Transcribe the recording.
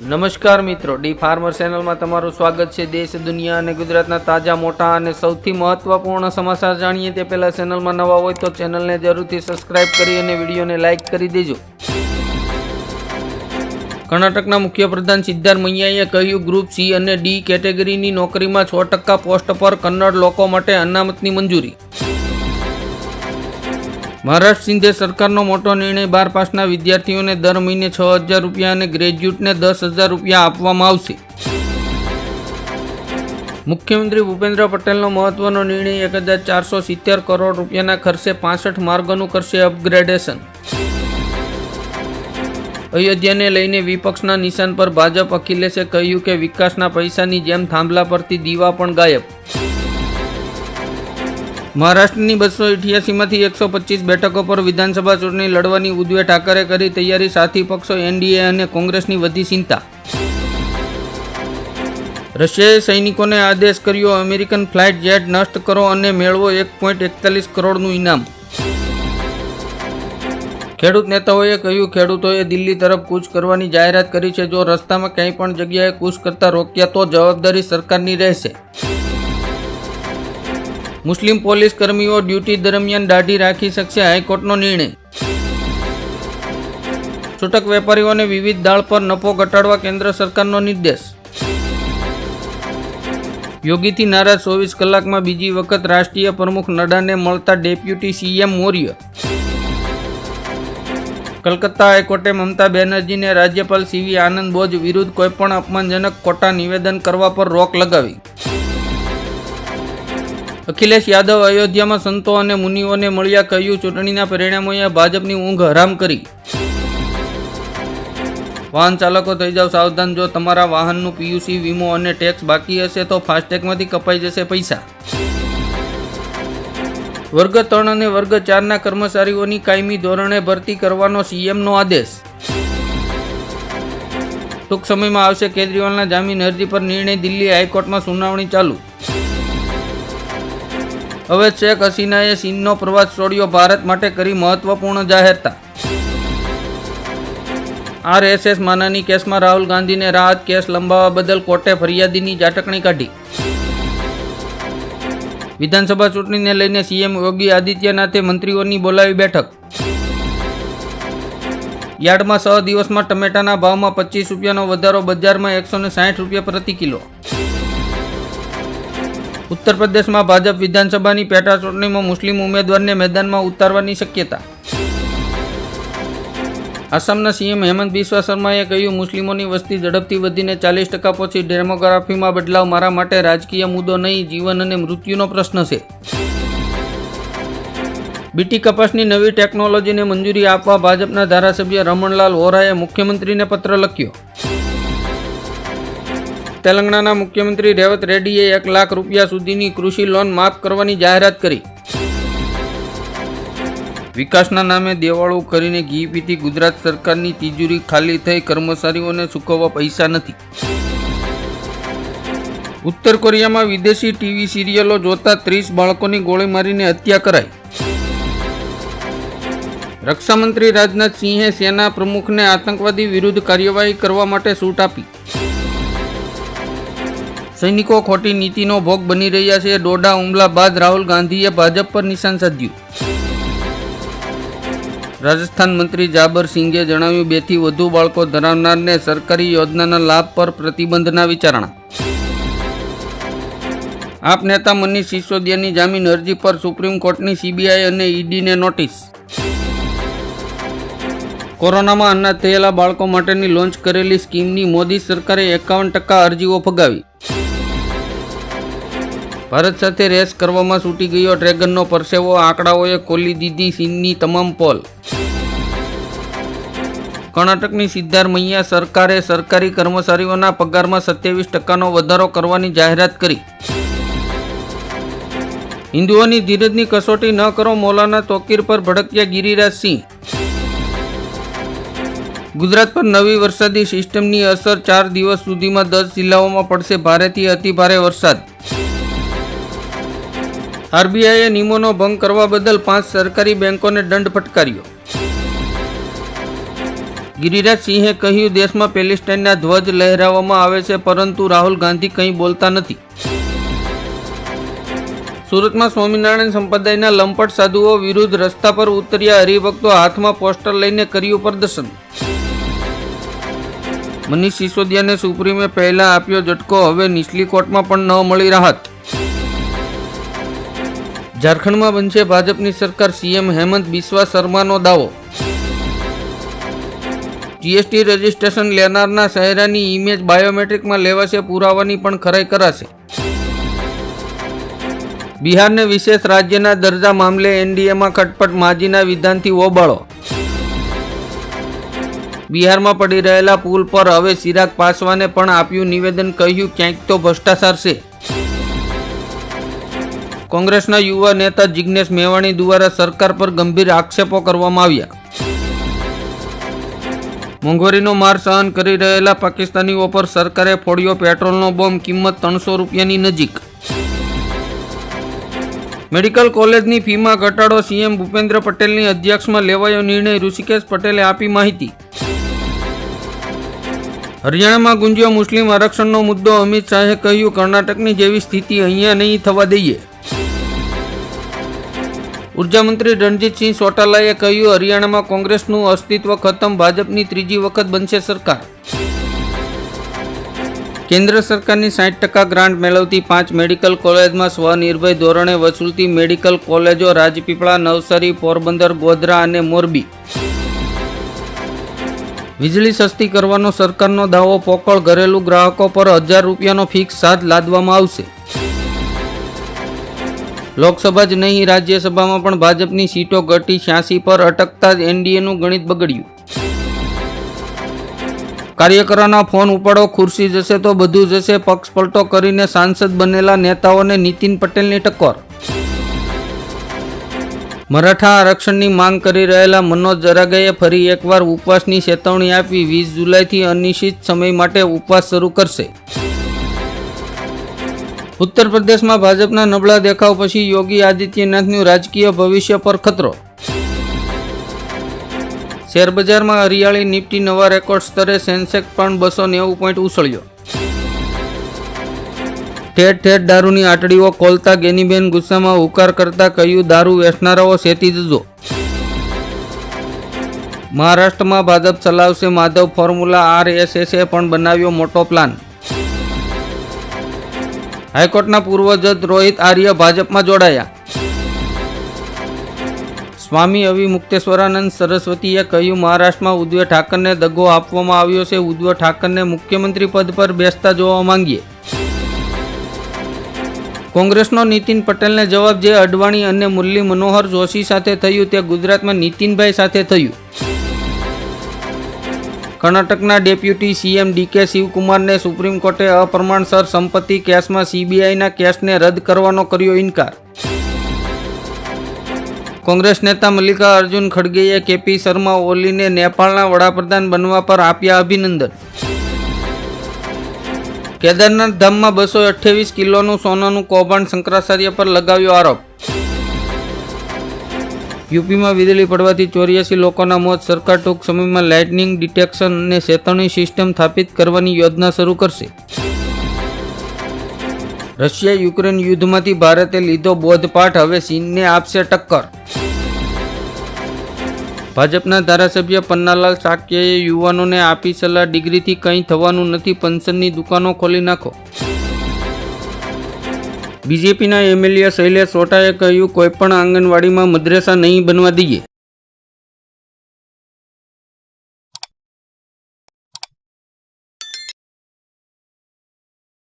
નમસ્કાર મિત્રો, D farmer ચેનલમાં તમારું સ્વાગત છે. દેશ, દુનિયા અને ગુજરાતના તાજા, મોટા અને સૌથી મહત્વપૂર્ણ સમાચાર જાણીએ તે પહેલા ચેનલમાં નવા હોય તો ચેનલને જરૂરથી સબસ્ક્રાઇબ કરી અને વિડીયોને લાઇક કરી દેજો. કર્ણાટકના મુખ્યપ્રધાન સિદ્ધાર્થ મૈયાએ કહ્યું, ગ્રુપ સી અને ડી કેટેગરીની નોકરીમાં છ ટકા પોસ્ટ પર કન્નડ લોકો માટે અનામતની મંજૂરી. મહારાષ્ટ્ર સિંધે સરકારનો મોટો નિર્ણય બાર પાસના વિદ્યાર્થીઓને દર મહિને છ હજાર રૂપિયા અને ગ્રેજ્યુએટને દસ હજાર રૂપિયા આપવામાં આવશે. મુખ્યમંત્રી ભૂપેન્દ્ર પટેલનો મહત્વનો નિર્ણય એક હજાર ચારસો સિત્તેર કરોડ રૂપિયાના ખર્ચે પાસઠ માર્ગોનું કરશે અપગ્રેડેશન. અયોધ્યાને લઈને વિપક્ષના નિશાન પર ભાજપ અખિલેશે કહ્યું કે વિકાસના પૈસાની જેમ થાંભલા પરથી દીવા પણ ગાયબ. મહારાષ્ટ્રની બસો અઠ્યાસીમાંથી એકસો પચીસ બેઠકો પર વિધાનસભા ચૂંટણી લડવાની ઉદ્વે ઠાકરે કરી તૈયારી, સાથી પક્ષો, એનડીએ અને કોંગ્રેસની વધી ચિંતા. રશિયાએ સૈનિકોને આદેશ કર્યો, અમેરિકન ફ્લાઇટ જેટ નષ્ટ કરો અને મેળવો એક પોઈન્ટ એકતાલીસ કરોડનું ઇનામ. ખેડૂત નેતાઓએ કહ્યું, ખેડૂતોએ દિલ્હી તરફ કૂચ કરવાની જાહેરાત કરી છે. જો રસ્તામાં ક્યાંય પણ જગ્યાએ કૂચ કરતા રોક્યા તો જવાબદારી સરકારની રહેશે. મુસ્લિમ પોલીસ કર્મીઓ ડ્યુટી દરમિયાન દાઢી રાખી શકશે હાઈકોર્ટનો નિર્ણય. છૂટક વેપારીઓને વિવિધ દાળ પર નફો ઘટાડવા કેન્દ્ર સરકારનો નિર્દેશ. યોગીથી નારાજ ચોવીસ કલાકમાં બીજી વખત રાષ્ટ્રીય પ્રમુખ નડ્ડાને મળતા ડેપ્યુટી સીએમ મૌર્ય. કલકત્તા હાઈકોર્ટે મમતા બેનર્જીને રાજ્યપાલ સીવી આનંદ બોઝ વિરુદ્ધ કોઈપણ અપમાનજનક ખોટા નિવેદન કરવા પર રોક લગાવી. અખિલેશ યાદવ અયોધ્યામાં સંતો અને મુનિઓને મળ્યા કહ્યું, ચૂંટણીના પરિણામોએ ભાજપની ઊંઘ હરામ કરી. વાહન ચાલકો થઈ જાવ સાવધાન, જો તમારા વાહનનું પીયુસી, વીમો અને ટેક્સ બાકી હશે તો ફાસ્ટેગમાંથી કપાઈ જશે પૈસા. વર્ગ ત્રણ અને વર્ગ ચારના કર્મચારીઓની કાયમી ધોરણે ભરતી કરવાનો સીએમનો આદેશ. ટૂંક સમયમાં આવશે કેજરીવાલના જામીન અરજી પર નિર્ણય દિલ્હી હાઈકોર્ટમાં સુનાવણી ચાલુ. હવે શેખ હસીનાએ ચીનનો પ્રવાસ છોડ્યો. ભારત માટે કરી મહત્વપૂર્ણ જાહેરતા. આરએસએસ માનાની કેસમાં રાહુલ ગાંધીને રાહત કેસ લંબાવવા બદલ કોર્ટે ફરિયાદીની ઝાટકણી કાઢી. વિધાનસભા ચૂંટણીને લઈને સીએમ યોગી આદિત્યનાથે મંત્રીઓની બોલાવી બેઠક. યાર્ડમાં છ દિવસમાં ટમેટાના ભાવમાં પચીસ રૂપિયાનો વધારો, બજારમાં એકસો સાઠ રૂપિયા પ્રતિ કિલો. ઉત્તર પ્રદેશમાં ભાજપ વિધાનસભાની પેટા ચૂંટણીમાં મુસ્લિમ ઉમેદવારને મેદાનમાં ઉતારવાની શક્યતા. આસામના સીએમ હેમંત બિસ્વા શર્માએ કહ્યું, મુસ્લિમોની વસ્તી ઝડપથી વધીને ચાલીસ ટકા પહોંચી ડેમોગ્રાફીમાં બદલાવ મારા માટે રાજકીય મુદ્દો નહીં, જીવન અને મૃત્યુનો પ્રશ્ન છે. બીટી કપાસની નવી ટેકનોલોજીને મંજૂરી આપવા ભાજપના ધારાસભ્ય રમણલાલ વોરાએ મુખ્યમંત્રીને પત્ર લખ્યો. તેલંગાણાના મુખ્યમંત્રી રેવત રેડ્ડીએ એક લાખ રૂપિયા સુધીની કૃષિ લોન માફ કરવાની જાહેરાત કરી. વિકાસના નામે દેવાળો કરીને ઘી પીતી ગુજરાત સરકારની તિજોરી ખાલી થઈ, કર્મચારીઓને ચૂકવવા પૈસા નથી. ઉત્તર કોરિયામાં વિદેશી ટીવી સિરિયલો જોતા ત્રીસ બાળકોની ગોળી મારીને હત્યા કરાઈ. રક્ષામંત્રી રાજનાથ સિંહે સેના પ્રમુખને આતંકવાદી વિરુદ્ધ કાર્યવાહી કરવા માટે છૂટ આપી. સૈનિકો ખોટી નીતિનો ભોગ બની રહ્યા છે. ડોડા હુમલા બાદ રાહુલ ગાંધીએ ભાજપ પર નિશાન સાધ્યું રાજસ્થાન મંત્રી જાબર સિંઘે જણાવ્યું, બેથી વધુ બાળકો ધરાવનારને સરકારી યોજનાના લાભ પર પ્રતિબંધના વિચારણા. આપ નેતા મનીષ સિસોદિયાની જામીન અરજી પર સુપ્રીમ કોર્ટની સીબીઆઈ અને ઈડીને નોટિસ. કોરોનામાં અનાથ થયેલા બાળકો માટેની લોન્ચ કરેલી સ્કીમની મોદી સરકારે એકાવન ટકા અરજીઓ ફગાવી. ભારત સાથે રેસ કરવામાં છૂટી ગયો. ડ્રેગનનો પરસેવો આંકડાઓએ ખોલી દીધી ચીનની તમામ પોલ. કર્ણાટકની સિદ્ધારમૈયા સરકારે સરકારી કર્મચારીઓના પગારમાં સત્યાવીસ ટકાનો વધારો કરવાની જાહેરાત કરી. હિન્દુઓની ધીરજની કસોટી ન કરો. મોલાના તોકીર પર ભડક્યા ગિરિરાજ સિંહ. ગુજરાત પર નવી વરસાદી સિસ્ટમની અસર ચાર દિવસ સુધીમાં દસ જિલ્લાઓમાં પડશે. ભારેથી અતિભારે વરસાદ. આરબીઆઈએ નિયમોનો ભંગ કરવા બદલ પાંચ સરકારી બેંકોને દંડ ફટકાર્યો. ગિરિરાજ સિંહે કહ્યું, દેશમાં પેલેસ્ટાઇનના ધ્વજ લહેરાવવામાં આવે છે, પરંતુ રાહુલ ગાંધી કંઈ બોલતા નથી. સુરતમાં સ્વામિનારાયણ સંપ્રદાયના લંપટ સાધુઓ વિરુદ્ધ રસ્તા પર ઉતર્યા હરિભક્તો હાથમાં પોસ્ટર લઈને કર્યું પ્રદર્શન. મનીષ સિસોદિયાને સુપ્રીમે પહેલા આપ્યો ઝટકો, હવે નીચલી કોર્ટમાં પણ ન મળી રાહત. ઝારખંડમાં બનશે ભાજપની સરકાર સીએમ હેમંત બિસ્વા શર્માનો દાવો. જીએસટી રજિસ્ટ્રેશન લેનારના શહેરાની ઇમેજ બાયોમેટ્રિકમાં લેવાશે પુરાવાની પણ ખરાઈ કરાશે. બિહારને વિશેષ રાજ્યના દરજા મામલે એનડીએમાં ખટપટ માજીના વિધાનથી ઓબાળો બિહારમાં પડી રહેલા પુલ પર હવે ચિરાગ પાસવાને પણ આપ્યું નિવેદન, કહ્યું, ક્યાંક તો ભ્રષ્ટાચાર છે. કોંગ્રેસના યુવા નેતા જિગ્નેશ મેવાણી દ્વારા સરકાર પર ગંભીર આક્ષેપો કરવામાં આવ્યા. મોંઘવારીનો માર સહન કરી રહેલા પાકિસ્તાનીઓ પર સરકારે ફોડ્યો પેટ્રોલનો બોમ્બ, કિંમત ત્રણસો રૂપિયાની નજીક. મેડિકલ કોલેજની ફીમાં ઘટાડો, સીએમ ભૂપેન્દ્ર પટેલની અધ્યક્ષમાં લેવાયો નિર્ણય, ઋષિકેશ પટેલે આપી માહિતી. હરિયાણામાં ગુંજ્યો મુસ્લિમ આરક્ષણનો મુદ્દો, અમિત શાહે કહ્યું, કર્ણાટકની જેવી સ્થિતિ અહીંયા નહીં થવા દઈએ. ઊર્જા મંત્રી રણજીતસિંહ ચોટાલાએ કહ્યું, હરિયાણામાં કોંગ્રેસનું અસ્તિત્વ ખતમ, ભાજપની ત્રીજી વખત બનશે સરકાર. કેન્દ્ર સરકારની સાઠ ટકા ગ્રાન્ટ મેળવતી પાંચ મેડિકલ કોલેજમાં સ્વનિર્ભય ધોરણે વસૂલતી મેડિકલ કોલેજો રાજપીપળા, નવસારી, પોરબંદર, ગોધરા અને મોરબી. વીજળી સસ્તી કરવાનો સરકારનો દાવો, પોકળ ઘરેલું ગ્રાહકો પર હજાર રૂપિયાનો ફિક્સ સાથ લાદવામાં આવશે. લોકસભા જ નહીં, રાજ્યસભામાં પણ ભાજપની સીટો ઘટી છ્યાસી પર અટકતા જ એનડીએનું ગણિત બગડ્યું. કાર્યકરોના ફોન ઉપાડો, ખુરશી જશે તો બધું જશે પક્ષ પલટો કરીને સાંસદ બનેલા નેતાઓને નીતિન પટેલની ટક્કર. મરાઠા આરક્ષણની માંગ કરી રહેલા મનોજ જરાગાએ ફરી એકવાર ઉપવાસની ચેતવણી આપી, વીસ જુલાઈથી અનિશ્ચિત સમય માટે ઉપવાસ શરૂ કરશે. ઉત્તર પ્રદેશમાં ભાજપના નબળા દેખાવ પછી યોગી આદિત્યનાથનું રાજકીય ભવિષ્ય પર ખતરો. શેરબજારમાં હરિયાળી નિફ્ટી નવા રેકોર્ડ સ્તરે સેન્સેક્સ પણ બસો નેવું પોઈન્ટ ઉછળ્યો. ઠેર ઠેર દારૂની આટડીઓ ખોલતા ગેનીબેન ગુસ્સામાં હુકાર કરતા કહ્યું દારૂ વેચનારાઓ સેતી જજો. મહારાષ્ટ્રમાં ભાજપ ચલાવશે માધવ ફોર્મ્યુલા આરએસએસે પણ બનાવ્યો મોટો પ્લાન. હાઈકોર્ટના પૂર્વ જજ રોહિત આર્ય ભાજપમાં જોડાયા. સ્વામી અવિમુક્તેશ્વરાનંદ સરસ્વતીએ કહ્યું, મહારાષ્ટ્રમાં ઉદ્ધવ ઠાકરને દગો આપવામાં આવ્યો છે. ઉદ્ધવ ઠાકરને મુખ્યમંત્રી પદ પર બેસતા જોવા માંગીએ. કોંગ્રેસનો નીતિન પટેલને જવાબ જે અડવાણી અને મુરલી મનોહર જોશી સાથે થયું તે ગુજરાતમાં નીતિનભાઈ સાથે થયું. કર્ણાટકના ડેપ્યુટી સીએમ ડીકે શિવકુમારને સુપ્રીમ કોર્ટે અપ્રમાણસર સંપત્તિ કેસમાં સીબીઆઈના કેસને રદ કરવાનો કર્યો ઇનકાર. કોંગ્રેસ નેતા મલ્લિકા અર્જુન ખડગેએ કેપી શર્મા ઓલીને નેપાળના વડાપ્રધાન બનવા પર આપ્યા અભિનંદન. કેદારનાથ ધામમાં બસો અઠ્યાવીસ કિલોનું સોનાનું કૌભાંડ શંકરાચાર્ય પર લગાવ્યો આરોપ. યુપીમાં વીજળી પડવાથી ચોર્યાસી લોકોના મોત. સરકાર ટૂંક સમયમાં લાઇટનિંગ ડિટેક્શન અને ચેતવણી સિસ્ટમ સ્થાપિત કરવાની યોજના શરૂ કરશે. રશિયા યુક્રેન યુદ્ધમાંથી ભારતે લીધો બોધપાઠ. હવે ચીનને આપશે ટક્કર. ભાજપના ધારાસભ્ય પન્નાલાલ સાકિયાએ યુવાનોને આપી સલાહ. ડિગ્રીથી કંઈ થવાનું નથી. પંચરની દુકાનો ખોલી નાખો. બીજેપીના એમએલએ શૈલેષ સોટાએ કહ્યું કોઈપણ આંગણવાડીમાં મદ્રેસા નહીં બનવા દઈએ.